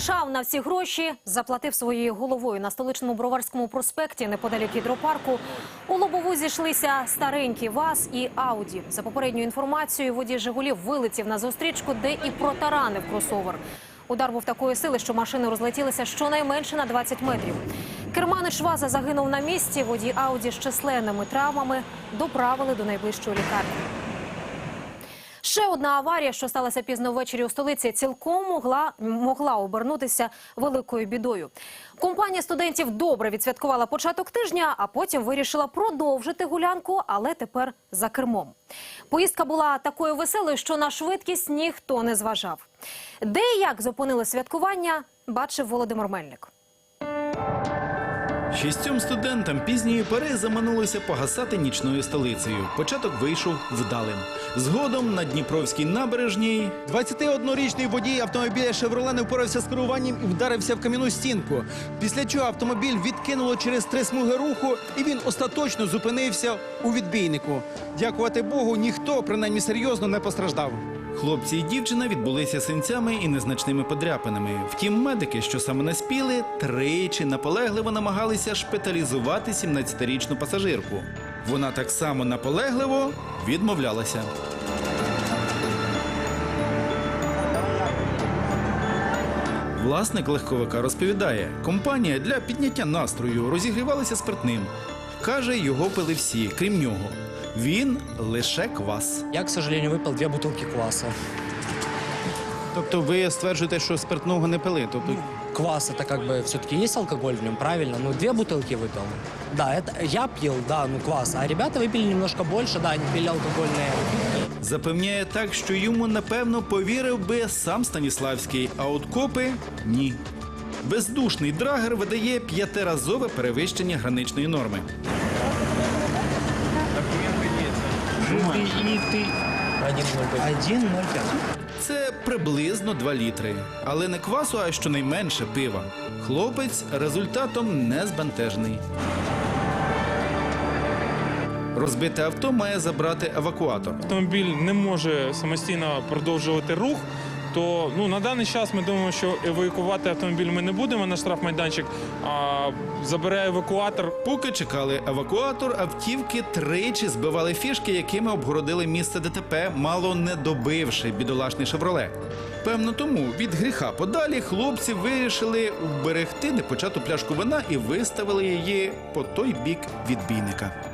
Мчав на всі гроші, заплатив своєю головою на столичному броварському проспекті неподалік гідропарку. У лобову зійшлися старенький ВАЗ і Ауді. За попередньою інформацією, водій Жигулів вилетів на зустрічку, де і протаранив кросовер. Удар був такої сили, що машини розлетілися щонайменше на 20 метрів. Керманич ВАЗа загинув на місці. Водій Ауді з численними травмами доправили до найближчої лікарні. Ще одна аварія, що сталася пізно ввечері у столиці, цілком могла, могла обернутися великою бідою. Компанія студентів добре відсвяткувала початок тижня, а потім вирішила продовжити гулянку, але тепер за кермом. Поїздка була такою веселою, що на швидкість ніхто не зважав. Де і як зупинили святкування, бачив Володимир Мельник. Шістьом студентам пізньої пори заманулося погасати нічною столицею. Початок вийшов вдалим. Згодом на Дніпровській набережній 21-річний водій автомобіля «Шевроле» не впорався з керуванням і вдарився в кам'яну стінку. Після чого автомобіль відкинуло через три смуги руху, і він остаточно зупинився у відбійнику. Дякувати Богу, ніхто принаймні серйозно не постраждав. Хлопці і дівчина відбулися синцями і незначними подряпинами. Втім, медики, що саме наспіли, тричі наполегливо намагалися шпиталізувати 17-річну пасажирку. Вона так само наполегливо відмовлялася. Власник легковика розповідає, компанія для підняття настрою розігрівалася спиртним. Каже, його пили всі, крім нього. Він лише квас. Я, к сожалению, выпил две бутылки кваса. Тобто ви стверджуєте, що спиртного не пили? Тобто Квас это как бы все-таки есть алкоголь в нем, правильно? Ну, две бутылки выпил. Да, это я пил, да, ну квас. А ребята выпили немножко больше, да, они пили алкогольные. Запевняє так, що йому напевно повірив би сам Станіславський, а от копи ні. Бездушний драгер видає п'ятиразове перевищення граничної норми. Один ноль Один ноль пять. Це приблизно 2 літри, але не квасу, а щонайменше пива. Хлопець результатом не збентежений. Розбите авто має забрати евакуатор. автомобіль не може самостійно продовжувати рух, то ну на даний час ми думаємо, що евакувати автомобіль ми не будемо на штрафмайданчик, а забере евакуатор. Поки чекали евакуатор, автівки тричі збивали фішки, якими обгородили місце ДТП, мало не добивши бідолашний шевроле. Певно, тому від гріха подалі хлопці вирішили вберегти непочату пляшку вина і виставили її по той бік відбійника.